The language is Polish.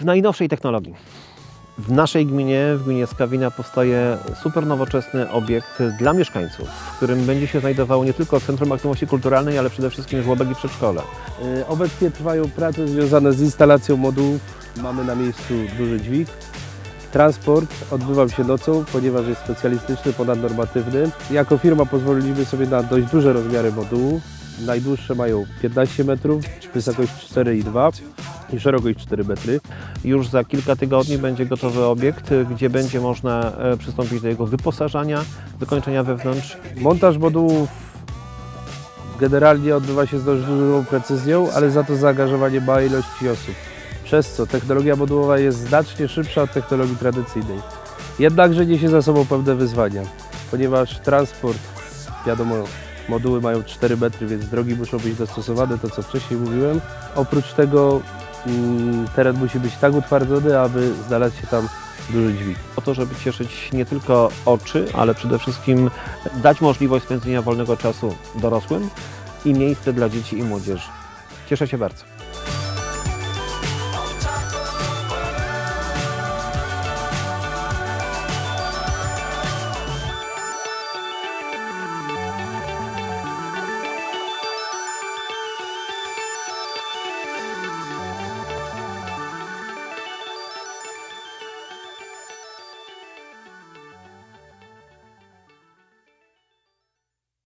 w najnowszej technologii. W naszej gminie, w gminie Skawina powstaje super nowoczesny obiekt dla mieszkańców, w którym będzie się znajdowało nie tylko Centrum Aktywności Kulturalnej, ale przede wszystkim żłobek i przedszkole. Y, Obecnie trwają prace związane z instalacją modułów. Mamy na miejscu duży dźwig. Transport odbywał się nocą, ponieważ jest specjalistyczny, ponadnormatywny. Jako firma pozwoliliśmy sobie na dość duże rozmiary modułów. Najdłuższe mają 15 metrów, wysokość 4,2 i szerokość 4 metry. Już za kilka tygodni będzie gotowy obiekt, gdzie będzie można e, przystąpić do jego wyposażania, wykończenia wewnątrz. Montaż modułów generalnie odbywa się z dość dużą precyzją, ale za to zaangażowanie małej ilości osób. Przez co technologia modułowa jest znacznie szybsza od technologii tradycyjnej. Jednakże niesie za sobą pewne wyzwania, ponieważ transport, wiadomo, moduły mają 4 metry, więc drogi muszą być dostosowane, to co wcześniej mówiłem. Oprócz tego mm, teren musi być tak utwardzony, aby znalazł się tam duży dźwig. Po to, żeby cieszyć nie tylko oczy, ale przede wszystkim dać możliwość spędzenia wolnego czasu dorosłym i miejsce dla dzieci i młodzieży. Cieszę się bardzo.